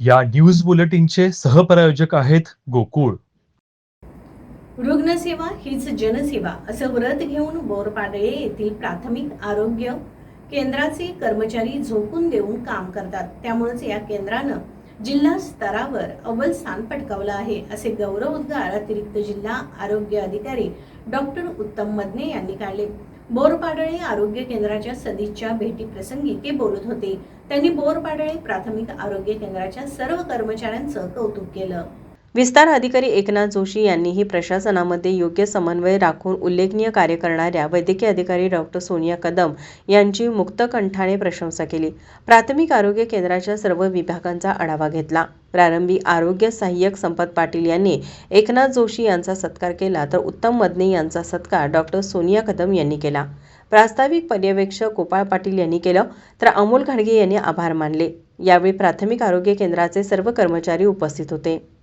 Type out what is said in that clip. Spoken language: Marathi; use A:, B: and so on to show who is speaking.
A: या न्यूज बुलेटिनचे सहप्रायोजक आहेत गोकुळ.
B: रुग्णसेवा हीच जनसेवा असं व्रत घेऊन बोरपाडळे येथील प्राथमिक आरोग्य केंद्राचे कर्मचारी झोकून देऊन काम करतात. त्यामुळेच या केंद्रानं जिल्हा स्तरावर अव्वल स्थान पटकावलं आहे असे गौरवोद्गार अतिरिक्त जिल्हा आरोग्य अधिकारी डॉक्टर उत्तम मदने यांनी काढले. बोरपाडळे आरोग्य केंद्राच्या सदिच्छा भेटीप्रसंगी ते बोलत होते. त्यांनी बोरपाडळे प्राथमिक आरोग्य केंद्राच्या सर्व कर्मचाऱ्यांचं कौतुक केलं.
C: विस्तार अधिकारी एकनाथ जोशी यांनीही प्रशासनामध्ये योग्य समन्वय राखून उल्लेखनीय कार्य करणाऱ्या वैद्यकीय अधिकारी डॉक्टर सोनिया कदम यांची मुक्तकंठाने प्रशंसा केली. प्राथमिक आरोग्य केंद्राच्या सर्व विभागांचा आढावा घेतला. प्रारंभी आरोग्य सहाय्यक संपत पाटील यांनी एकनाथ जोशी यांचा सत्कार केला तर उत्तम मदने यांचा सत्कार डॉक्टर सोनिया कदम यांनी केला. प्रास्ताविक पर्यवेक्षक गोपाळ पाटील यांनी केलं तर अमोल घाडगे यांनी आभार मानले. यावेळी प्राथमिक आरोग्य केंद्राचे सर्व कर्मचारी उपस्थित होते.